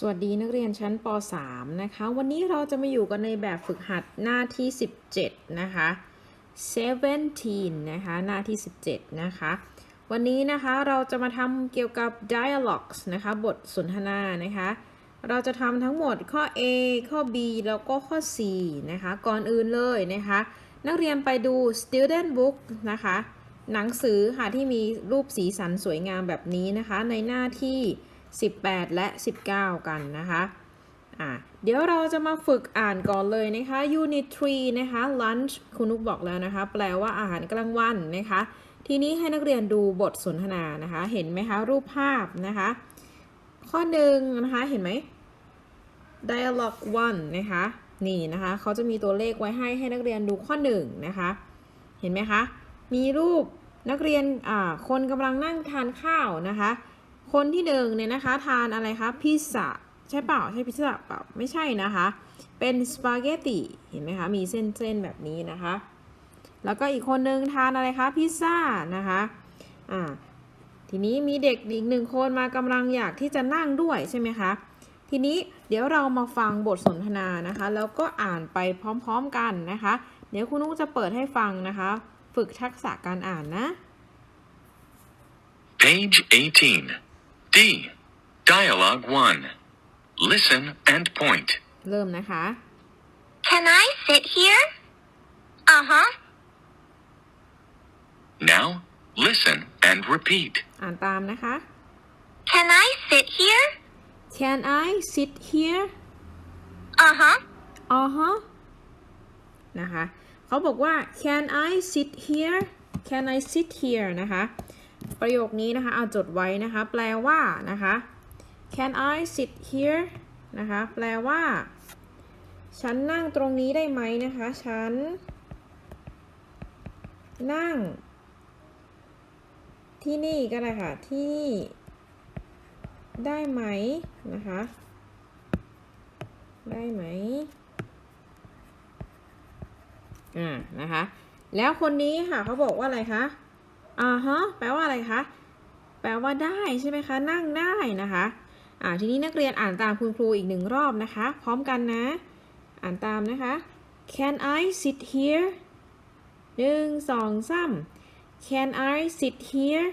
สวัสดีนักเรียนชั้นป .3 นะคะ วันนี้เราจะมาอยู่กันในแบบฝึกหัดหน้าที่ 17 นะคะ 17 นะคะ หน้าที่ 17 นะคะ วันนี้นะคะเราจะมาทำเกี่ยวกับ dialogues นะคะ บทสนทนานะคะ เราจะทำทั้งหมดข้อ A ข้อ B แล้วก็ข้อ C นะคะ ก่อนอื่นเลยนะคะ นักเรียนไปดู student book นะคะ หนังสือค่ะที่มีรูปสีสันสวยงามแบบนี้นะคะ ในหน้าที่ 18 และ 19 กันนะคะอะเดี๋ยวเราจะมาฝึกอ่านก่อนเลยนะคะ Unit 3 นะคะ lunch คุณนุกบอกแล้วนะคะ แปลว่าอาหารกลางวันนะคะ ทีนี้ให้นักเรียนดูบทสนทนานะคะ เห็นไหมคะ รูปภาพนะคะ ข้อหนึ่งนะคะ เห็นไหม dialogue 1 นะคะ นี่นะคะ เขาจะมีตัวเลขไว้ให้ให้นักเรียนดูข้อหนึ่งนะคะ เห็นไหมคะ มีรูปนักเรียนอ่าคนกำลังนั่งทานข้าวนะคะ คนที่หนึ่งเนี่ยนะคะทานอะไรคะพิซซ่าใช่เปล่าใช่พิซซ่าเปล่าไม่ใช่นะคะ เป็นสปาเกตตีเห็นไหมคะมีเส้นๆแบบนี้นะคะ แล้วก็อีกคนนึงทานอะไรคะพิซซ่านะคะอ่าทีนี้มีเด็กอีกหนึ่งคนมากำลังอยากที่จะนั่งด้วยใช่ไหมคะทีนี้เดี๋ยวเรามาฟังบทสนทนานะคะ แล้วก็อ่านไปพร้อมๆกันนะคะ เดี๋ยวคุณนุ๊กจะเปิดให้ฟังนะคะ ฝึกทักษะการอ่านนะ Page 18. D. Dialogue 1. Listen and point. เริ่มนะคะ Can I sit here? Uh huh. Now, listen and repeat. อ่านตามนะคะ Can I sit here? Can I sit here Uh huh. อ๋อฮะนะคะ เขาบอกว่า Can I sit here Can I sit here นะคะ ประโยคนี้นะคะเอาจดไว้นะคะ แปลว่านะคะ Can I sit here นะคะ แปลว่า ฉันนั่งตรงนี้ได้ไหมนะคะ ฉัน นั่ง ที่นี่ก็ได้ค่ะ ที่นี่ได้ไหมนะคะ ได้ไหมอ่านะคะ แล้วคนนี้ค่ะเขาบอกว่าอะไรคะ อ่าฮะแปลว่าอะไรคะ แปลว่าได้ใช่ไหมคะ นั่งได้นะคะ อ่า ทีนี้นักเรียนอ่านตามคุณครูอีกหนึ่งรอบนะคะ พร้อมกันนะ อ่านตามนะคะ Can I sit here หนึ่งสองสาม Can I sit here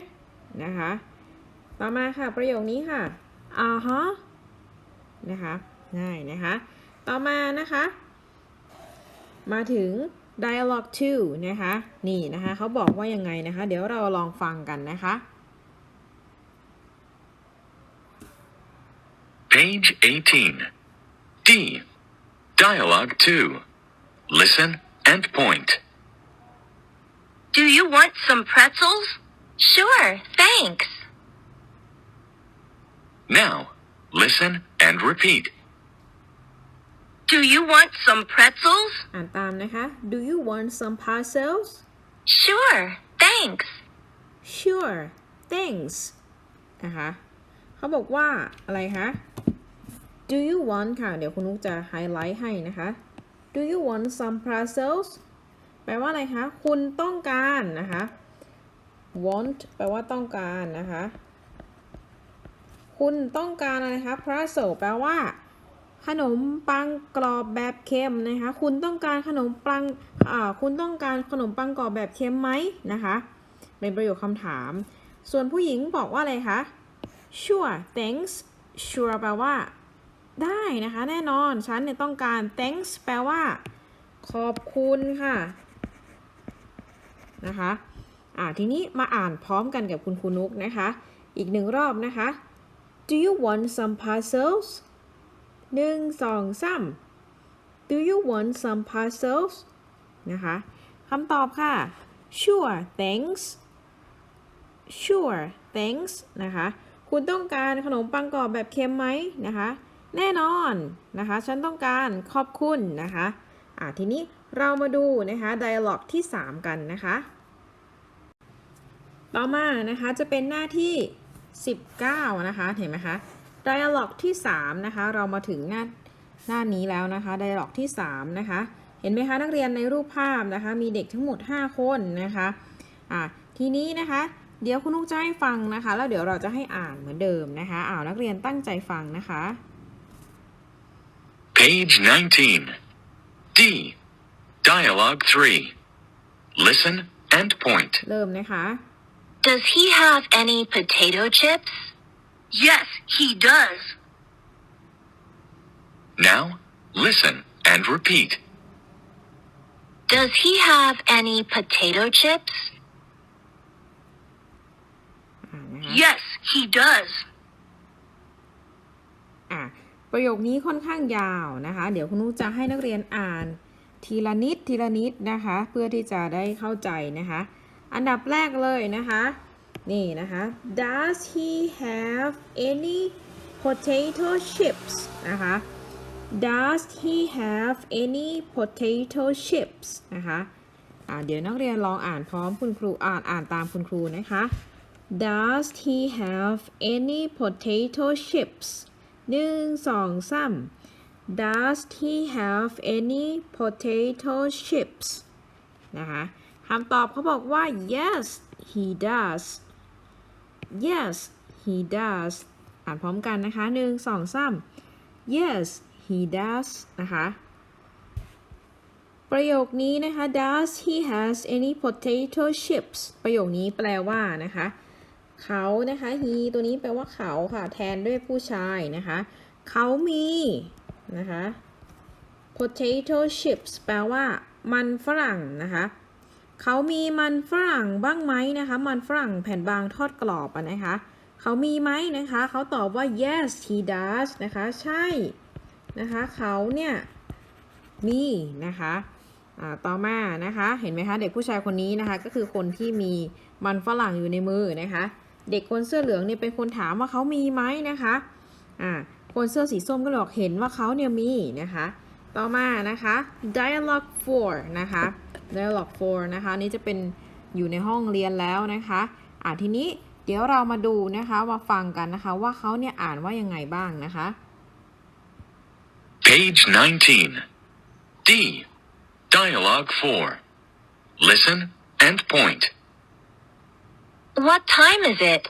นะคะ ต่อมาค่ะประโยคนี้ค่ะอ่าฮะนะคะ ง่ายนะคะ ต่อมานะคะ มาถึง dialogue 2 นะคะ นี่นะคะ เขาบอกว่ายังไงนะคะ เดี๋ยวเราลองฟังกันนะคะ Page 18. D. Dialogue 2. Listen and point. Do you want some pretzels? Sure, thanks. Now, listen and repeat. Do you want some pretzels? อ่านตามนะคะ Do you want some parcels Sure, thanks. Sure thanks นะคะเขาบอกว่าอะไรคะ Do you want ค่ะ เดี๋ยวคุณนุกจะไฮไลท์ให้นะคะ Do you want some parcels แปลว่าอะไรคะ คุณต้องการนะคะ want แปลว่าต้องการนะคะ คุณต้องการอะไรคะ parcel แปลว่า ขนมปังกรอบแบบเค็มนะคะ คุณต้องการขนมปังคุณต้องการขนมปังกรอบแบบเค็มไหมนะคะ เป็นประโยคคำถาม ส่วนผู้หญิงบอกว่าอะไรคะ sure thanks sure แปลว่า ได้นะคะ แน่นอนฉันเนี่ยต้องการ thanks แปลว่า ขอบคุณค่ะนะคะอ่าทีนี้มาอ่านพร้อมกันกับคุณครูนุกนะคะ อีกหนึ่งรอบนะคะ Do you want some parcels หนึ่งสองสาม Do you want some parcels นะคะคำตอบค่ะ Sure thanks Sure thanks นะคะ คุณต้องการขนมปังกรอบแบบเค็มไหมนะคะ แน่นอนนะคะ ฉันต้องการขอบคุณนะคะอ่าทีนี้เรามาดูนะคะ dialog ที่ 3 กันนะคะ ต่อมานะคะจะเป็นหน้าที่ 19 นะคะ เห็นไหมคะ dialog ที่ 3 นะคะ เรามาถึงหน้าหน้านี้แล้วนะคะ dialog ที่ 3 นะคะ เห็นไหมคะ นักเรียนในรูปภาพนะคะ มีเด็กทั้งหมด 5 คนนะคะอ่าทีนี้นะคะ เดี๋ยวคุณนุกจะให้ฟังนะคะ แล้วเดี๋ยวเราจะให้อ่านเหมือนเดิมนะคะอ้าวนักเรียนตั้งใจฟังนะคะ Page 19. D. Dialogue 3. Listen and point. เริ่มนะคะ Does he have any potato chips? Yes, he does. Now, listen and repeat. Does he have any potato chips? อ่านะคะ Yes, he does. อะประโยคนี้ค่อนข้างยาวนะคะ เดี๋ยวคุณนุจะให้นักเรียนอ่านทีละนิดทีละนิดนะคะ เพื่อที่จะได้เข้าใจนะคะ อันดับแรกเลยนะคะ นี่นะคะ Does he have any potato chips นะคะ Does he have any potato chips นะคะะเดี๋ยวนักเรียนลองอ่านพร้อมคุณครูอ่านอ่านตามคุณครูนะคะ Does he have any potato chips หนึ่งสองสาม Does he have any potato chips นะคะคำตอบเขาบอกว่า yes he does yes he does อ่านพร้อมกันนะคะหนึ่งสองสาม yes he does นะคะ ประโยคนี้นะคะ does he has any potato chips ประโยคนี้แปลว่านะคะ เขานะคะ he ตัวนี้แปลว่าเขาค่ะ แทนด้วยผู้ชายนะคะ เขามีนะคะ potato chips แปลว่ามันฝรั่งนะคะ เขามีมันฝรั่งบ้างไหมนะคะ มันฝรั่งแผ่นบางทอดกรอบอะนะคะ เขามีไหมนะคะ เขาตอบว่า yes he does นะคะ ใช่ นะคะ เขาเนี่ย มีนะคะต่อมานะคะ เห็นไหมคะ เด็กผู้ชายคนนี้นะคะ ก็คือคนที่มีมันฝรั่งอยู่ในมือนะคะ เด็กคนเสื้อเหลืองเนี่ยเป็นคนถามว่าเขามีไหมนะคะ อ่า คนเสื้อสีส้มก็เลยบอกเห็นว่าเขาเนี่ยมีนะคะ ต่อมานะคะ dialogue 4 นะคะ dialogue 4 นะคะอันนี่จะเป็นอยู่ในห้องเรียนแล้วนะคะอ่าทีนี้เดี๋ยวเรามาดูนะคะมาฟังกันนะคะว่าเขาเนี่ยอ่านว่ายังไงบ้างนะคะ Page 19. D. Dialogue 4. Listen and point. What time is it?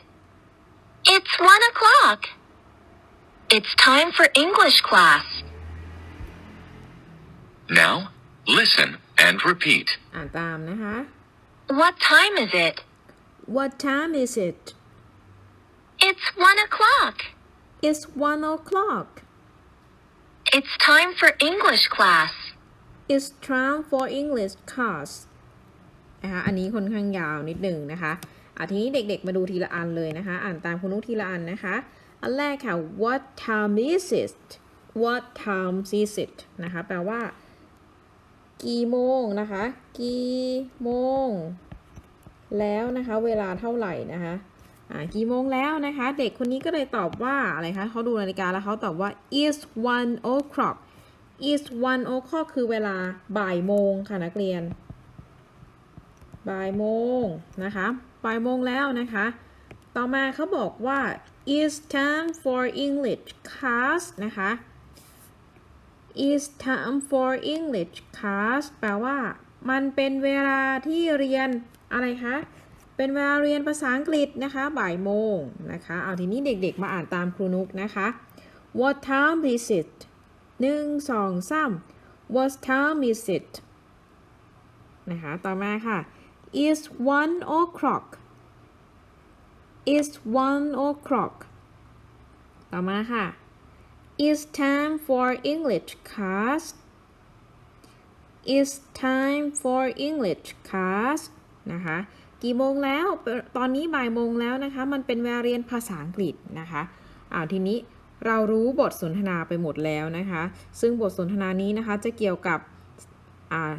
It's one o'clock. It's time for English class. Now, listen and repeat. อ่านตามนะคะ What time is it? What time is it? It's one o'clock. It's one o'clock. It's time for English class. It's time for English class นะคะอันนี้ค่อนข้างยาวนิดหนึ่งนะคะอะทีนี้เด็กๆมาดูทีละอันเลยนะคะ อ่านตามคุณนุชทีละอันนะคะ อันแรกค่ะ What time is it What time is it นะคะ แปลว่า กี่โมงนะคะ กี่โมง แล้วนะคะ เวลาเท่าไหร่นะคะ อ่า กี่โมงแล้วนะคะ เด็กคนนี้ก็เลยตอบว่าอะไรคะเขาดูนาฬิกาแล้วเขาตอบว่า is one o'clock is one o'clock คือเวลาบ่ายโมงค่ะนักเรียน บ่ายโมงนะคะ บ่ายโมงแล้วนะคะ ต่อมาเขาบอกว่า is time for English class นะคะ is time for English class แปลว่า มันเป็นเวลาที่เรียนอะไรคะ เป็นเวลาเรียนภาษาอังกฤษนะคะ บ่ายโมงนะคะ เอาทีนี้เด็กๆมาอ่านตามครูนุกนะคะ What time is it หนึ่งสองสาม What time is it นะคะ ต่อมาค่ะ is one o'clock is one o'clock ต่อมาค่ะ It's time for English class It's time for English class นะคะ กี่โมงแล้ว ตอนนี้บ่ายโมงแล้วนะคะ มันเป็นเวลาเรียนภาษาอังกฤษนะคะอ่าทีนี้เรารู้บทสนทนาไปหมดแล้วนะคะ ซึ่งบทสนทนานี้นะคะจะเกี่ยวกับอ่า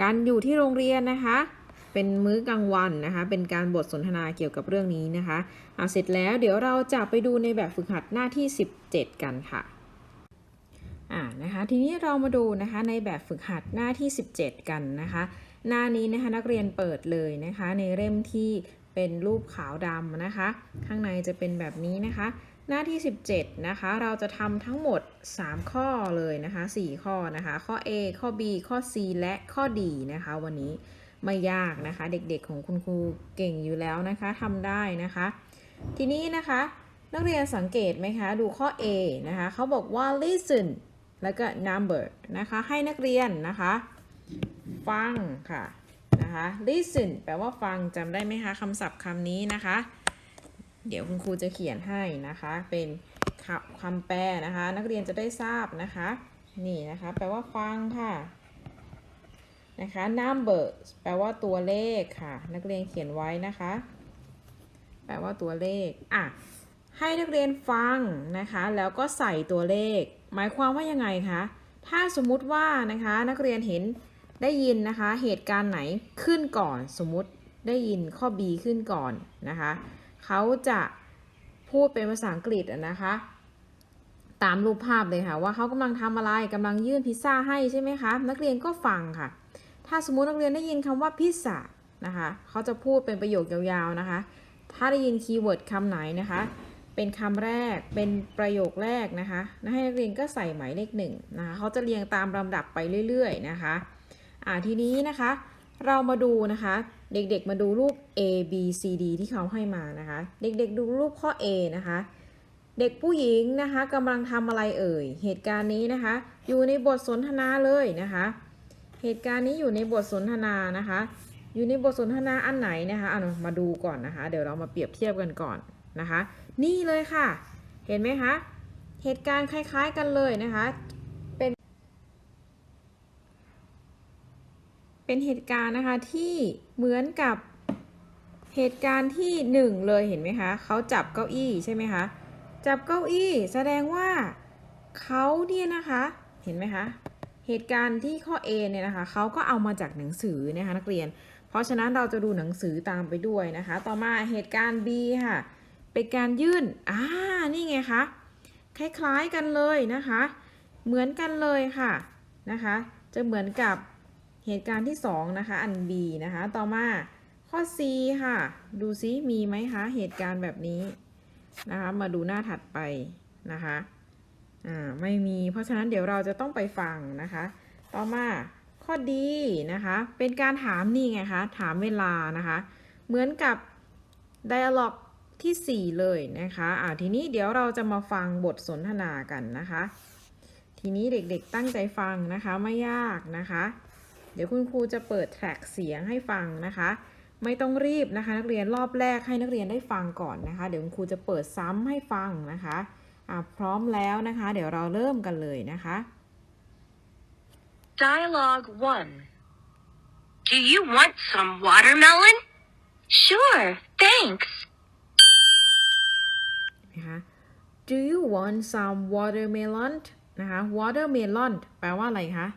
การอยู่ที่โรงเรียนนะคะ เป็นมื้อกลางวันนะคะ เป็นการบทสนทนาเกี่ยวกับเรื่องนี้นะคะอ่าเสร็จแล้วเดี๋ยวเราจะไปดูในแบบฝึกหัดหน้าที่ 17 กันค่ะ อ่านะคะทีนี้เรามาดูนะคะในแบบฝึกหัดหน้าที่ 17 กันนะคะหน้านี้นะคะนักเรียนเปิดเลยนะคะในเล่มที่เป็นรูปขาวดำนะคะ ข้างในจะเป็นแบบนี้นะคะ หน้าที่ 17นะคะเราจะทำทั้งหมด 3 ข้อเลยนะคะ 4 ข้อนะคะ ข้อ A ข้อ B ข้อ C และข้อ D นะคะ วันนี้ไม่ยากนะคะ เด็กๆของคุณครูเก่งอยู่แล้วนะคะทำได้นะคะ ทีนี้นะคะ นักเรียนสังเกตไหมคะ ดูข้อ A นะคะเขาบอกว่า listen แล้วก็ number นะคะ ให้นักเรียนนะคะ ฟังค่ะนะคะ listen แปลว่าฟังจำได้ไหมคะคำศัพท์คำนี้นะคะ เดี๋ยวคุณครูจะเขียนให้นะคะ เป็นคำแปลนะคะ นักเรียนจะได้ทราบนะคะ นี่นะคะ แปลว่าฟังค่ะนะคะ number แปลว่าตัวเลขค่ะ นักเรียนเขียนไว้นะคะ แปลว่าตัวเลข อะ ให้นักเรียนฟังนะคะ แล้วก็ใส่ตัวเลข หมายความว่ายังไงคะ ถ้าสมมุติว่านะคะนักเรียนเห็นได้ยินนะคะเหตุการณ์ไหนขึ้นก่อนสมมุติได้ยินข้อ B ขึ้นก่อนนะคะเขาจะพูดเป็นภาษาอังกฤษนะคะ ตามรูปภาพเลยค่ะ ว่าเขากำลังทำอะไรกำลังยื่นพิซซ่าให้ใช่ไหมคะนักเรียนก็ฟังค่ะ ถ้าสมมุตินักเรียนได้ยินคำว่าพิซซ่านะคะเขาจะพูดเป็นประโยคยาวๆนะคะ ถ้าได้ยินคีย์เวิร์ดคำไหนนะคะ เป็นคำแรกเป็นประโยคแรกนะคะให้นักเรียนก็ใส่หมายเลขหนึ่งนะคะเขาจะเรียงตามลำดับไปเรื่อยๆนะคะอ่าทีนี้นะคะ เรามาดูนะคะ เด็กๆมาดูรูป A B C D ที่เขาให้มานะคะ เด็กๆดูรูปข้อ A นะคะเด็กผู้หญิงนะคะกำลังทำอะไรเอ่ย เหตุการณ์นี้นะคะ อยู่ในบทสนทนาเลยนะคะ เหตุการณ์นี้อยู่ในบทสนทนานะคะ อยู่ในบทสนทนาอันไหนนะคะเอามาดูก่อนนะคะ เดี๋ยวเรามาเปรียบเทียบกันก่อนนะคะ นี่เลยค่ะ เห็นไหมคะ เหตุการณ์คล้ายๆกันเลยนะคะ เป็น เป็นเหตุการณ์นะคะที่เหมือนกับเหตุการณ์ที่หนึ่งเลยเห็นไหมคะ เขาจับเก้าอี้ใช่ไหมคะ จับเก้าอี้แสดงว่าเขาเนี่ยนะคะ เห็นไหมคะ เหตุการณ์ที่ข้อ A เนี่ยนะคะ เขาก็เอามาจากหนังสือนะคะนักเรียน เพราะฉะนั้นเราจะดูหนังสือตามไปด้วยนะคะ ต่อมาเหตุการณ์ B ค่ะ เป็นการยื่นอ่านี่ไงคะ คล้ายๆกันเลยนะคะ เหมือนกันเลยค่ะนะคะ จะเหมือนกับเหตุการณ์ที่ 2 นะคะ อัน B นะคะ ต่อมาข้อ C ค่ะ ดูซิมีไหมคะ เหตุการณ์แบบนี้นะคะ มาดูหน้าถัดไปนะคะอ่าไม่มี เพราะฉะนั้นเดี๋ยวเราจะต้องไปฟังนะคะ ต่อมาข้อดีนะคะ เป็นการถามนี่ไงคะ ถามเวลานะคะ เหมือนกับ dialog ที่ 4 เลยนะคะอ่าทีนี้เดี๋ยวเราจะมาฟังบทสนทนากันนะคะ ทีนี้เด็กๆตั้งใจฟังนะคะไม่ยากนะคะ เดี๋ยวคุณครูจะเปิดแทร็กเสียงให้ฟังนะคะ ไม่ต้องรีบนะคะ นักเรียนรอบแรกให้นักเรียนได้ฟังก่อนนะคะ เดี๋ยวคุณครูจะเปิดซ้ำให้ฟังนะคะอ่าพร้อมแล้วนะคะ เดี๋ยวเราเริ่มกันเลยนะคะ Dialogue 1. Do you want some watermelon? Sure, thanks. นะคะ Do you want some watermelon นะคะ watermelon แปลว่าอะไรคะ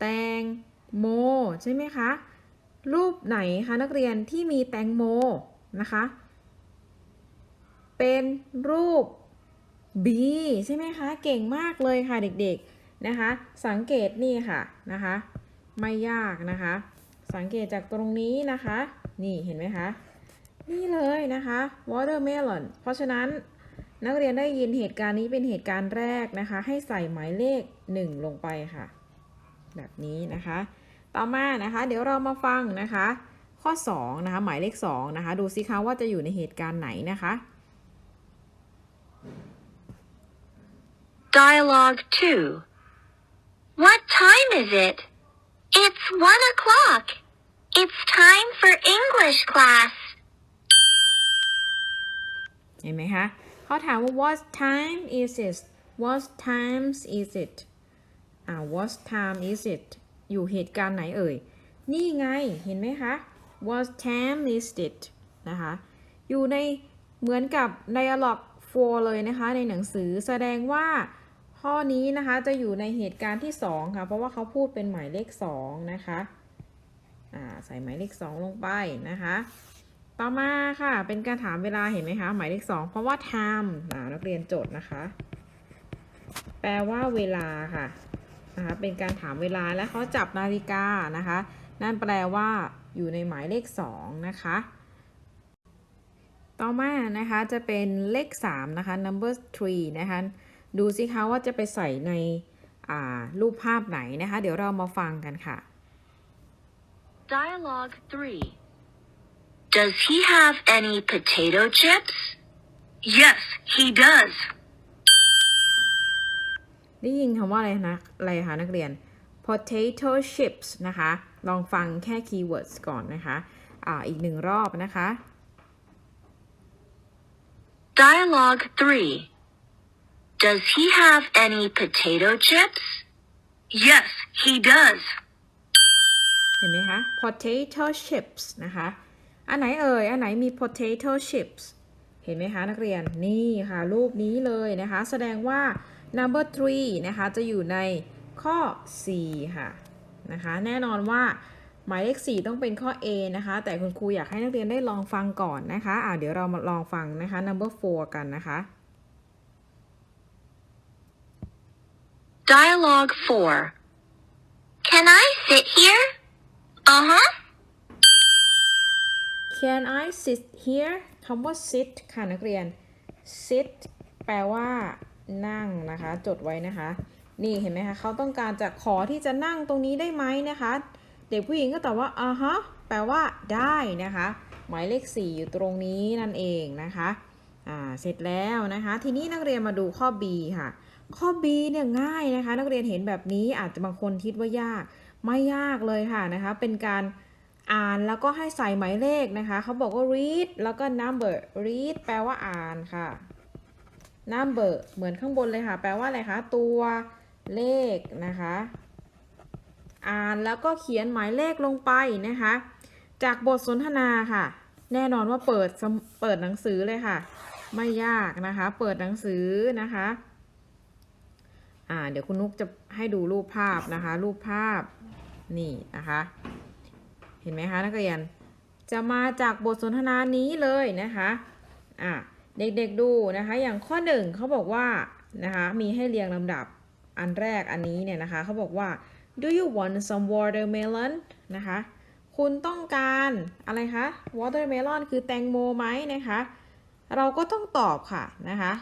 แตงโม ใช่ไหมคะ รูปไหนคะนักเรียนที่มีแตงโมนะคะ เป็นรูป B ใช่ไหมคะ เก่งมากเลยค่ะเด็กๆนะคะ สังเกตนี่ค่ะนะคะ ไม่ยากนะคะ สังเกตจากตรงนี้นะคะ นี่เห็นไหมคะ นี่เลยนะคะ watermelon เพราะฉะนั้นนักเรียนได้ยินเหตุการณ์นี้เป็นเหตุการณ์แรกนะคะ ให้ใส่หมายเลข 1 ลงไปค่ะ แบบนี้นะคะ ต่อมานะคะ เดี๋ยวเรามาฟังนะคะ ข้อ 2 นะคะ หมายเลข 2 นะคะ ดูสิคะว่าจะอยู่ในเหตุการณ์ไหนนะคะ Dialogue 2. What time is it? It's one o'clock. It's time for English class. เห็นไหมคะเขาถามว่า what time is it what times is it อ่า what time is it อยู่เหตุการณ์ไหนเอ่ย นี่ไง เห็นไหมคะ what time is it นะคะ อยู่ในเหมือนกับ dialog 4เลยนะคะ ในหนังสือแสดงว่าข้อนี้นะคะจะอยู่ในเหตุการณ์ที่ 2 ค่ะ เพราะว่าเขาพูดเป็นหมายเลข 2 นะคะ อ่า ใส่หมายเลข 2 ลงไปนะคะ ต่อมาค่ะเป็นการถามเวลาเห็นไหมคะ หมายเลขสองเพราะว่า time นักเรียนโจทย์นะคะ แปลว่าเวลาค่ะนะคะเป็นการถามเวลาและเขาจับนาฬิกานะคะ นั่นแปลว่าอยู่ในหมายเลขสองนะคะ ต่อมานะคะจะเป็นเลข3นะคะ number three นะคะดูสิคะว่าจะไปใส่ในรูปภาพไหนนะคะ เดี๋ยวเรามาฟังกันค่ะ Dialogue 3. Does he have any potato chips? Yes, he does. ได้ยินคำว่าอะไรนะอะไรคะนักเรียน potato chips นะคะ ลองฟังแค่ keywords ก่อนนะคะ อ่า อีกหนึ่งรอบนะคะ Dialogue 3. Does he have any potato chips? Yes, he does. เห็นไหมคะ potato chips นะคะ อันไหนเอ่ย อันไหนมี potato chips เห็นไหมคะนักเรียน นี่ค่ะ รูปนี้เลยนะคะ แสดงว่า number three นะคะ จะอยู่ในข้อ4ค่ะ นะคะ แน่นอนว่าหมายเลข 4 ต้องเป็นข้อ A นะคะ แต่คุณครูอยากให้นักเรียนได้ลองฟังก่อนนะคะอ่าเดี๋ยวเรามาลองฟังนะคะ number four กันนะคะ Dialogue 4. Can I sit here? Uh huh. Can I sit here คำว่า sit ค่ะนักเรียน sit แปลว่า นั่งนะคะ จดไว้นะคะ นี่เห็นไหมคะเขาต้องการจะขอที่จะนั่งตรงนี้ได้ไหมนะคะ เด็กผู้หญิงก็ตอบว่าอ่าฮะแปลว่า ได้นะคะ หมายเลข 4 อยู่ตรงนี้นั่นเองนะคะอ่าเสร็จแล้วนะคะ ทีนี้นักเรียนมาดูข้อ B ค่ะ ข้อ B เนี่ยง่ายนะคะ นักเรียนเห็นแบบนี้อาจจะบางคนคิดว่ายาก ไม่ยากเลยค่ะนะคะ เป็นการ อ่านแล้วก็ให้ใส่หมายเลขนะคะเขาบอกว่า read แล้วก็ number read แปลว่าอ่านค่ะ number เหมือนข้างบนเลยค่ะ แปลว่าอะไรคะ ตัวเลขนะคะ อ่านแล้วก็เขียนหมายเลขลงไปนะคะ จากบทสนทนาค่ะ แน่นอนว่าเปิดเปิดหนังสือเลยค่ะ ไม่ยากนะคะ เปิดหนังสือนะคะ อ่า เดี๋ยวคุณนุกจะให้ดูรูปภาพนะคะ รูปภาพนี่นะคะ เห็นไหมคะนักเรียน จะมาจากบทสนทนานี้เลยนะคะอะเด็กๆดูนะคะอย่างข้อหนึ่งเขาบอกว่านะคะมีให้เรียงลำดับอันแรกอันนี้เนี่ยนะคะเขาบอกว่า do you want some watermelon นะคะคุณต้องการอะไรคะ watermelon คือแตงโมไหมนะคะ เราก็ต้องตอบค่ะนะคะ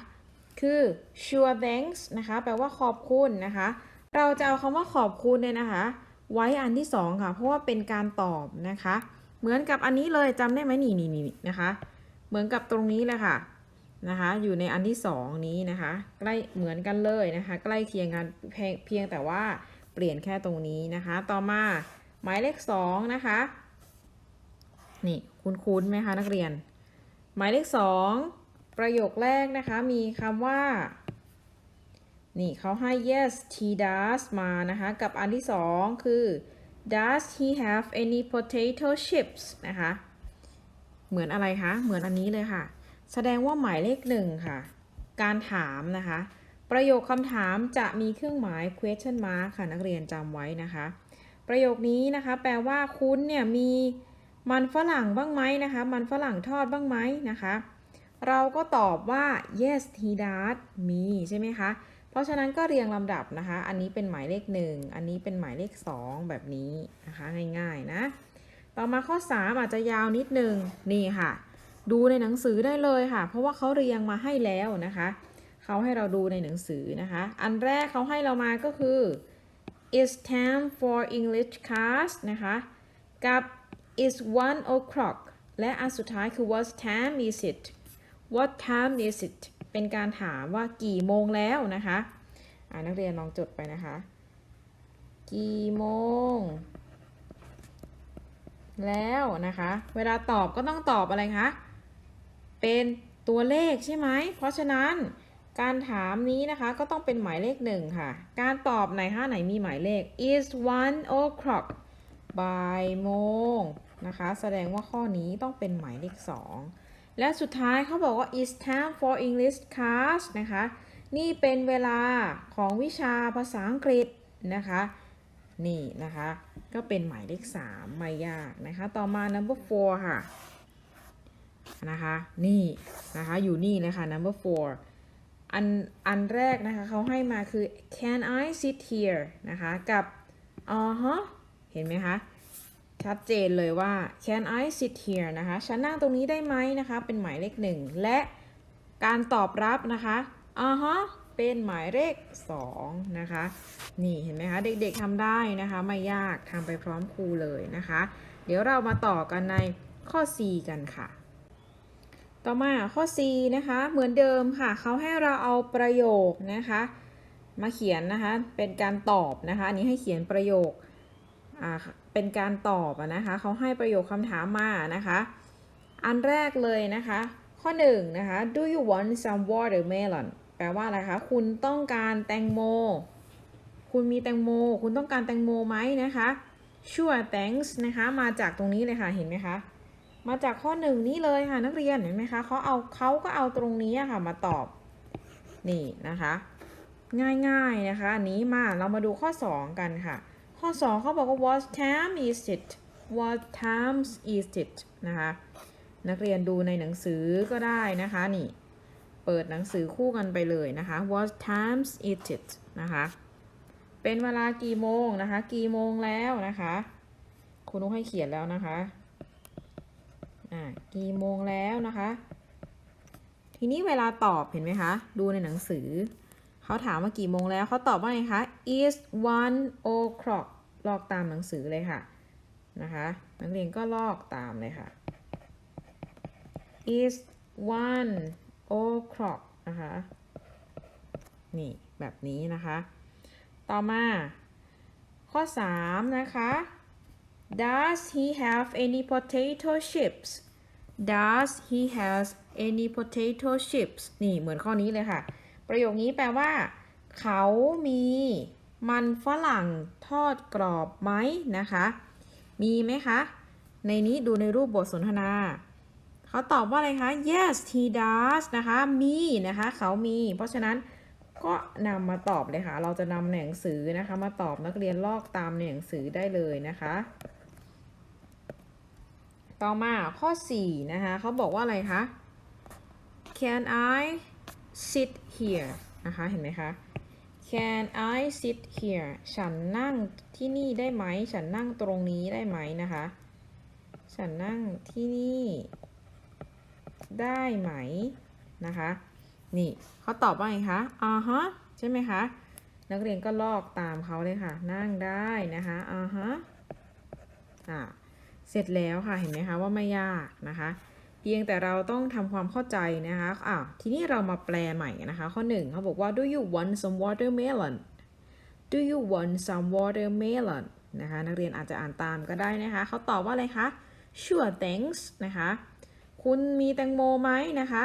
คือ sure thanks นะคะ แปลว่าขอบคุณนะคะ เราจะเอาคำว่าขอบคุณเนี่ยนะคะ ไว้อันที่สองค่ะ เพราะว่าเป็นการตอบนะคะ เหมือนกับอันนี้เลยจำได้ไหมนี่นี่นี่นะคะ เหมือนกับตรงนี้เลยค่ะนะคะ อยู่ในอันที่สองนี้นะคะ ใกล้เหมือนกันเลยนะคะ ใกล้เคียงกันเพียงแต่ว่าเปลี่ยนแค่ตรงนี้นะคะ ต่อมาหมายเลขสองนะคะ นี่คุ้นๆไหมคะนักเรียน หมายเลขสองประโยคแรกนะคะ มีคำว่า นี่เขาให้ yes he does มานะคะ กับอันที่สองคือ does he have any potato chips นะคะ เหมือนอะไรคะ เหมือนอันนี้เลยค่ะ แสดงว่าหมายเลขหนึ่งค่ะ การถามนะคะ ประโยคคำถามจะมีเครื่องหมาย question mark ค่ะ นักเรียนจำไว้นะคะ ประโยคนี้นะคะ แปลว่าคุณเนี่ยมีมันฝรั่งบ้างไหมนะคะ มันฝรั่งทอดบ้างไหมนะคะ เราก็ตอบว่า yes he does มีใช่ไหมคะ เพราะฉะนั้นก็เรียงลำดับนะคะ อันนี้เป็นหมายเลข 1 อันนี้เป็นหมายเลข 2 แบบนี้นะคะง่ายๆนะ ต่อมาข้อ 3 อาจจะยาวนิดนึงนี่ค่ะ ดูในหนังสือได้เลยค่ะ เพราะว่าเขาเรียงมาให้แล้วนะคะเขาให้เราดูในหนังสือนะคะ อันแรกเขาให้เรามาก็คือ it's time for English class นะคะกับ it's one o'clock และอันสุดท้ายคือ what time is it what time is it เป็นการถามว่ากี่โมงแล้วนะคะนักเรียนลองจดไปนะคะ กี่โมง แล้วนะคะ เวลาตอบก็ต้องตอบอะไรคะ เป็นตัวเลขใช่ไหม เพราะฉะนั้นการถามนี้นะคะก็ต้องเป็นหมายเลขหนึ่งค่ะ การตอบไหนคะไหนมีหมายเลข is one o'clock บ่ายโมงนะคะ แสดงว่าข้อนี้ต้องเป็นหมายเลขสอง และสุดท้ายเขาบอกว่า is time for English class นะคะ นี่เป็นเวลาของวิชาภาษาอังกฤษนะคะ นี่นะคะ ก็เป็นหมายเลข 3 ไม่ยากนะคะ ต่อมา number four ค่ะ นะคะ นี่นะคะ อยู่นี่เลยค่ะ number four อันอันแรกนะคะเขาให้มาคือ can I sit here นะคะ กับอ๋อฮะเห็นไหมคะ ชัดเจนเลยว่า can I sit here นะคะ ฉันนั่งตรงนี้ได้ไหมนะคะ เป็นหมายเลขหนึ่ง และการตอบรับนะคะอ่าฮะเป็นหมายเลขสองนะคะ นี่เห็นไหมคะ เด็กๆทำได้นะคะ ไม่ยากทำไปพร้อมครูเลยนะคะ เดี๋ยวเรามาต่อกันในข้อ C กันค่ะ ต่อมาข้อ C นะคะ เหมือนเดิมค่ะ เขาให้เราเอาประโยคนะคะ มาเขียนนะคะ เป็นการตอบนะคะ อันนี้ให้เขียนประโยคอ่า เป็นการตอบนะคะเขาให้ประโยคคำถามมานะคะ อันแรกเลยนะคะ ข้อหนึ่งนะคะ do you want some watermelon แปลว่าอะไรคะ คุณต้องการแตงโม คุณมีแตงโม คุณต้องการแตงโมไหมนะคะ sure thanks นะคะ มาจากตรงนี้เลยค่ะ เห็นไหมคะ มาจากข้อหนึ่งนี้เลยค่ะนักเรียน เห็นไหมคะเขาเอาเขาก็เอาตรงนี้ค่ะมาตอบ นี่นะคะ ง่ายๆนะคะ อันนี้มาเรามาดูข้อ 2 กันค่ะ ข้อ 2เขาบอกว่า what time is it what times is it นะคะ นักเรียนดูในหนังสือก็ได้นะคะนี่ เปิดหนังสือคู่กันไปเลยนะคะ what times is it นะคะ เป็นเวลากี่โมงนะคะ กี่โมงแล้วนะคะ คุณนุ้ให้เขียนแล้วนะคะอ่ากี่โมงแล้วนะคะ ทีนี้เวลาตอบเห็นไหมคะ ดูในหนังสือ เขาถามว่ากี่โมงแล้วเขาตอบว่าไงคะ is one o'clock ลอกตามหนังสือเลยค่ะ นะคะนักเรียนก็ลอกตามเลยค่ะ is one o'clock นะคะ นี่แบบนี้นะคะ ต่อมา ข้อ 3 นะคะ Does he have any potato chips Does he has any potato chips นี่เหมือนข้อนี้เลยค่ะ ประโยคนี้แปลว่า เขามีมันฝรั่งทอดกรอบไหมนะคะ มีไหมคะ ในนี้ดูในรูปบทสนทนา เขาตอบว่าอะไรคะ yes he does นะคะ มีนะคะ เขามี เพราะฉะนั้นก็นำมาตอบเลยค่ะ เราจะนำหนังสือนะคะ มาตอบนักเรียนลอกตามในหนังสือได้เลยนะคะ ต่อมาข้อ 4 นะคะ เขาบอกว่าอะไรคะ Can I sit here นะคะ เห็นไหมคะ Can I sit here ฉันนั่งที่นี่ได้ไหม ฉันนั่งตรงนี้ได้ไหมนะคะ ฉันนั่งที่นี่ ได้ไหมนะคะ นี่เขาตอบว่าไงคะอ่าฮะใช่ไหมคะ นักเรียนก็ลอกตามเขาเลยค่ะ นั่งได้นะคะอ่าฮะอ่าเสร็จแล้วค่ะ เห็นไหมคะว่าไม่ยากนะคะ เพียงแต่เราต้องทำความเข้าใจนะคะอะทีนี้เรามาแปลใหม่นะคะ ข้อหนึ่งเขาบอกว่า do you want some watermelon do you want some watermelon นะคะ นักเรียนอาจจะอ่านตามก็ได้นะคะ เขาตอบว่าอะไรคะ sure thanks นะคะ คุณมีแตงโมไหมนะคะ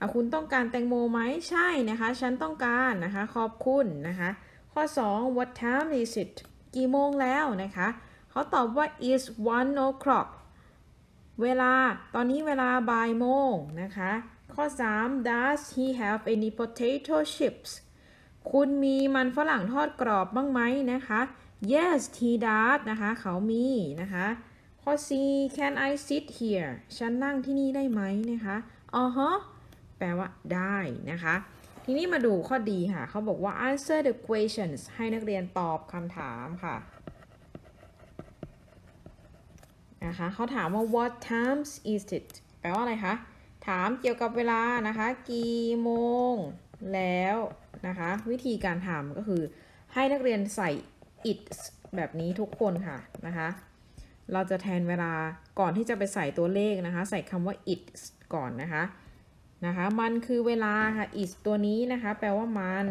อะคุณต้องการแตงโมไหมใช่นะคะ ฉันต้องการนะคะ ขอบคุณนะคะ ข้อ 2 what time is it กี่โมงแล้วนะคะ เขาตอบว่า is one o'clock เวลาตอนนี้เวลาบ่ายโมงนะคะ ข้อ 3 does he have any potato chips คุณมีมันฝรั่งทอดกรอบบ้างไหมนะคะ yes he does นะคะ เขามีนะคะ ข้อ4 can I sit here ฉันนั่งที่นี่ได้ไหมนะคะอ๋อฮะแปลว่าได้นะคะ ทีนี้มาดูข้อดีค่ะ เขาบอกว่า answer the questions ให้นักเรียนตอบคำถามค่ะ นะคะเขาถามว่า what times is it แปลว่าอะไรคะ ถามเกี่ยวกับเวลานะคะ กี่โมงแล้วนะคะ วิธีการทำก็คือ ให้นักเรียนใส่ it แบบนี้ทุกคนค่ะนะคะ เราจะแทนเวลาก่อนที่จะไปใส่ตัวเลขนะคะ ใส่คำว่า it ก่อนนะคะนะคะ มันคือเวลาค่ะ is ตัวนี้นะคะ แปลว่ามัน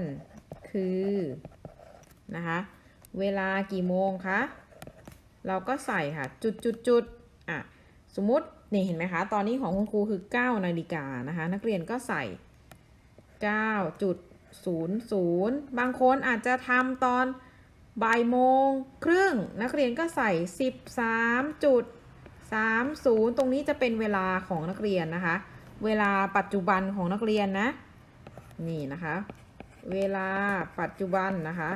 คือนะคะ เวลากี่โมงคะ เราก็ใส่ค่ะจุดจุดจุดอะสมมตินี่เห็นไหมคะ ตอนนี้ของคุณครูคือ 9 นาฬิกานะคะ นักเรียนก็ใส่9จุด00 บางคนอาจจะทำตอนบ่ายโมงครึ่ง นักเรียนก็ใส่ 13จุด30 ตรงนี้จะเป็นเวลาของนักเรียนนะคะ เวลาปัจจุบันของนักเรียนนะ นี่นะคะ เวลาปัจจุบันนะคะ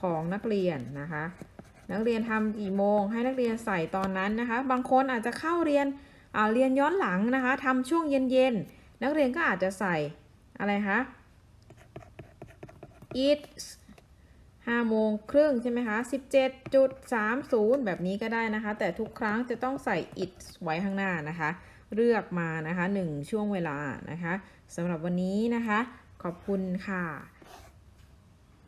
ของนักเรียนนะคะ นักเรียนทำกี่โมง ให้นักเรียนใส่ตอนนั้นนะคะ บางคนอาจจะเข้าเรียนอ่าเรียนย้อนหลังนะคะทำช่วงเย็นๆ นักเรียนก็อาจจะใส่อะไรคะ it's ห้าโมงครึ่งใช่ไหมคะ 17.30 แบบนี้ก็ได้นะคะ แต่ทุกครั้งจะต้องใส่ it's ไว้ข้างหน้านะคะ เลือกมานะคะ 1 ช่วงเวลานะคะสำหรับวันนี้นะคะ ขอบคุณค่ะ